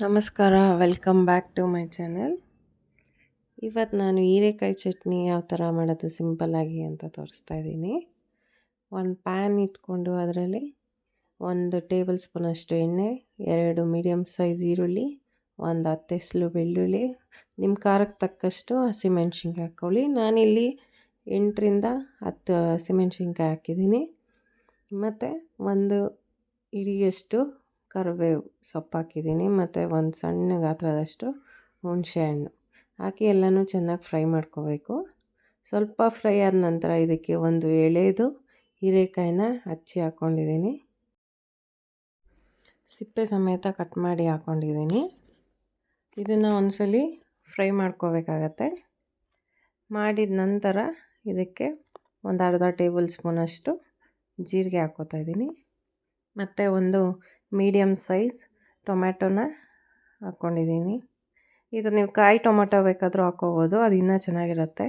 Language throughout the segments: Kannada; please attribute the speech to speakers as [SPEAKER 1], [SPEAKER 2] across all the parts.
[SPEAKER 1] ನಮಸ್ಕಾರ welcome back to my channel ಇವತ್ತು ನಾನು ಹೀರೆಕಾಯಿ ಚಟ್ನಿ ಯಾವ ಥರ ಮಾಡೋದು ಸಿಂಪಲ್ಲಾಗಿ ಅಂತ ತೋರಿಸ್ತಾ ಇದ್ದೀನಿ. ಒಂದು ಪ್ಯಾನ್ ಇಟ್ಕೊಂಡು ಅದರಲ್ಲಿ ಒಂದು ಟೇಬಲ್ ಸ್ಪೂನಷ್ಟು ಎಣ್ಣೆ, ಎರಡು ಮೀಡಿಯಮ್ ಸೈಜ್ ಈರುಳ್ಳಿ, ಒಂದು ಹತ್ತು ಎಸ್ಲು ಬೆಳ್ಳುಳ್ಳಿ ನಿಮ್ಮ ಖಾರಕ್ಕೆ ತಕ್ಕಷ್ಟು ಹಸಿಮೆಣ್ಸಿನ್ಕಾಯಿ ಹಾಕ್ಕೊಳ್ಳಿ ನಾನಿಲ್ಲಿ ಎಂಟರಿಂದ ಹತ್ತು ಹಸಿಮೆಣ್ಸಿನ್ಕಾಯಿ ಹಾಕಿದ್ದೀನಿ. ಮತ್ತು ಒಂದು ಇಡಿಯಷ್ಟು ಕರಿಬೇವು ಸೊಪ್ಪು ಹಾಕಿದ್ದೀನಿ ಮತ್ತು ಒಂದು ಸಣ್ಣ ಗಾತ್ರದಷ್ಟು ಹುಣಸೆ ಹಣ್ಣು. ಹಾಕಿ ಎಲ್ಲನೂ ಚೆನ್ನಾಗಿ ಫ್ರೈ ಮಾಡ್ಕೋಬೇಕು. ಸ್ವಲ್ಪ ಫ್ರೈ ಆದ ನಂತರ ಇದಕ್ಕೆ ಒಂದು ಎಳೆದು ಹೀರೆಕಾಯಿನ ಹಚ್ಚಿ ಹಾಕ್ಕೊಂಡಿದ್ದೀನಿ ಸಿಪ್ಪೆ ಸಮೇತ ಕಟ್ ಮಾಡಿ ಹಾಕ್ಕೊಂಡಿದ್ದೀನಿ ಇದನ್ನು ಒಂದ್ಸಲಿ ಫ್ರೈ ಮಾಡ್ಕೋಬೇಕಾಗತ್ತೆ. ಮಾಡಿದ ನಂತರ ಇದಕ್ಕೆ ಒಂದು ಅರ್ಧ ಟೇಬಲ್ ಸ್ಪೂನಷ್ಟು ಜೀರಿಗೆ ಹಾಕ್ಕೋತಾ ಇದ್ದೀನಿ. ಮತ್ತು ಒಂದು ಮೀಡಿಯಮ್ ಸೈಜ್ ಟೊಮ್ಯಾಟೊನ ಹಾಕ್ಕೊಂಡಿದ್ದೀನಿ. ಇದು ನೀವು ಕಾಯಿ ಟೊಮೊಟೊ ಬೇಕಾದರೂ ಹಾಕ್ಕೋಬೋದು, ಅದು ಇನ್ನೂ ಚೆನ್ನಾಗಿರುತ್ತೆ.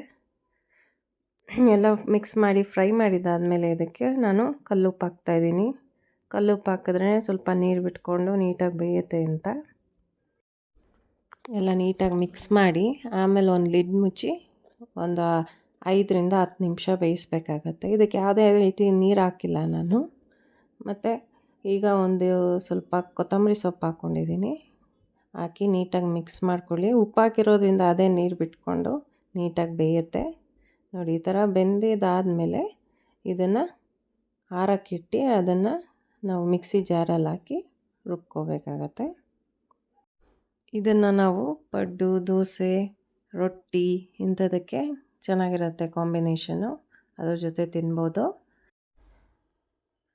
[SPEAKER 1] ಎಲ್ಲ ಮಿಕ್ಸ್ ಮಾಡಿ ಫ್ರೈ ಮಾಡಿದ್ದಾದಮೇಲೆ ಇದಕ್ಕೆ ನಾನು ಕಲ್ಲುಪ್ಪು ಹಾಕ್ತಾಯಿದ್ದೀನಿ ಕಲ್ಲುಪ್ಪು ಹಾಕಿದ್ರೆ ಸ್ವಲ್ಪ ನೀರು ಬಿಟ್ಕೊಂಡು ನೀಟಾಗಿ ಬೇಯುತ್ತೆ ಅಂತ. ಎಲ್ಲ ನೀಟಾಗಿ ಮಿಕ್ಸ್ ಮಾಡಿ ಆಮೇಲೆ ಒಂದು ಲಿಡ್ ಮುಚ್ಚಿ ಒಂದು ಐದರಿಂದ ಹತ್ತು ನಿಮಿಷ ಬೇಯಿಸ್ಬೇಕಾಗತ್ತೆ. ಇದಕ್ಕೆ ಯಾವುದೇ ರೀತಿ ನೀರು ಹಾಕಿಲ್ಲ ನಾನು. ಮತ್ತು ಈಗ ಒಂದು ಸ್ವಲ್ಪ ಕೊತ್ತಂಬರಿ ಸೊಪ್ಪು ಹಾಕ್ಕೊಂಡಿದ್ದೀನಿ. ಹಾಕಿ ನೀಟಾಗಿ ಮಿಕ್ಸ್ ಮಾಡ್ಕೊಳ್ಳಿ. ಉಪ್ಪು ಹಾಕಿರೋದ್ರಿಂದ ಅದೇ ನೀರು ಬಿಟ್ಕೊಂಡು ನೀಟಾಗಿ ಬೇಯುತ್ತೆ. ನೋಡಿ, ಈ ಥರ ಬೆಂದಿದ್ದಾದಮೇಲೆ ಇದನ್ನು ಹಾರಕ್ಕಿಟ್ಟು ಅದನ್ನು ನಾವು ಮಿಕ್ಸಿ ಜಾರಲ್ಲಿ ಹಾಕಿ ರುಬ್ಕೋಬೇಕಾಗತ್ತೆ. ಇದನ್ನು ನಾವು ಪಡ್ಡು, ದೋಸೆ, ರೊಟ್ಟಿ ಇಂಥದಕ್ಕೆ ಚೆನ್ನಾಗಿರುತ್ತೆ ಕಾಂಬಿನೇಷನು ಅದ್ರ ಜೊತೆ ತಿನ್ಬೋದು.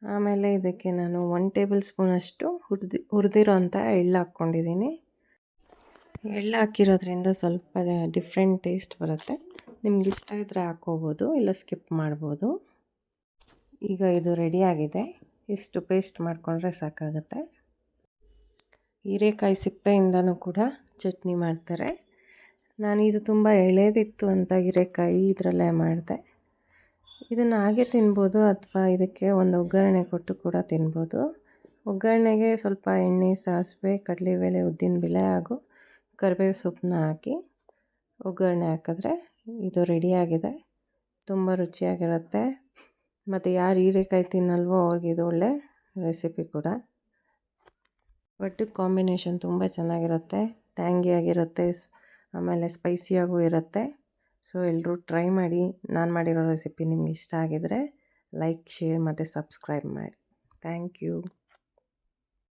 [SPEAKER 1] ಆಮೇಲೆ ಇದಕ್ಕೆ ನಾನು ಒನ್ ಟೇಬಲ್ ಸ್ಪೂನಷ್ಟು ಹುರಿದು ಹುರಿದಿರೋ ಅಂಥ ಎಳ್ಳು ಹಾಕ್ಕೊಂಡಿದ್ದೀನಿ. ಎಳ್ಳು ಹಾಕಿರೋದ್ರಿಂದ ಸ್ವಲ್ಪ ಡಿಫ್ರೆಂಟ್ ಟೇಸ್ಟ್ ಬರುತ್ತೆ. ನಿಮ್ಗೆ ಇಷ್ಟ ಇದ್ದರೆ ಹಾಕ್ಕೋಬೋದು, ಇಲ್ಲ ಸ್ಕಿಪ್ ಮಾಡ್ಬೋದು. ಈಗ ಇದು ರೆಡಿಯಾಗಿದೆ ಇಷ್ಟು ಪೇಸ್ಟ್ ಮಾಡಿಕೊಂಡ್ರೆ ಸಾಕಾಗುತ್ತೆ. ಹೀರೆಕಾಯಿ ಸಿಪ್ಪೆಯಿಂದನೂ ಕೂಡ ಚಟ್ನಿ ಮಾಡ್ತಾರೆ. ನಾನು ಇದು ತುಂಬ ಎಳೆದಿತ್ತು ಅಂತ ಹೀರೆಕಾಯಿ ಇದರಲ್ಲೇ ಮಾಡಿದೆ. ಇದನ್ನು ಹಾಗೆ ತಿನ್ಬೋದು ಅಥವಾ ಇದಕ್ಕೆ ಒಂದು ಒಗ್ಗರಣೆ ಕೊಟ್ಟು ಕೂಡ ತಿನ್ಬೋದು. ಒಗ್ಗರಣೆಗೆ ಸ್ವಲ್ಪ ಎಣ್ಣೆ, ಸಾಸಿವೆ, ಕಡಲೆಬೇಳೆ, ಉದ್ದಿನಬೇಳೆ ಹಾಗೂ ಕರಿಬೇವು ಸೊಪ್ಪನ್ನ ಹಾಕಿ ಒಗ್ಗರಣೆ ಹಾಕಿದ್ರೆ ಇದು ರೆಡಿಯಾಗಿದೆ ತುಂಬ ರುಚಿಯಾಗಿರುತ್ತೆ. ಮತ್ತು ಯಾರು ಹೀರೆಕಾಯಿ ತಿನ್ನಲ್ವೋ ಅವ್ರಿಗೆ ಇದು ಒಳ್ಳೆ ರೆಸಿಪಿ ಕೂಡ. ಒಟ್ಟು ಕಾಂಬಿನೇಷನ್ ತುಂಬ ಚೆನ್ನಾಗಿರುತ್ತೆ. ಟ್ಯಾಂಗಿಯಾಗಿರುತ್ತೆ ಆಮೇಲೆ ಸ್ಪೈಸಿಯಾಗೂ ಇರುತ್ತೆ. ಸೊ ಎಲ್ಲರೂ ಟ್ರೈ ಮಾಡಿ, ನಾನು ಮಾಡಿರೋ ರೆಸಿಪಿ ನಿಮ್ಗೆ ಇಷ್ಟ ಆಗಿದರೆ ಲೈಕ್, ಶೇರ್ ಮತ್ತು ಸಬ್ಸ್ಕ್ರೈಬ್ ಮಾಡಿ. Thank you.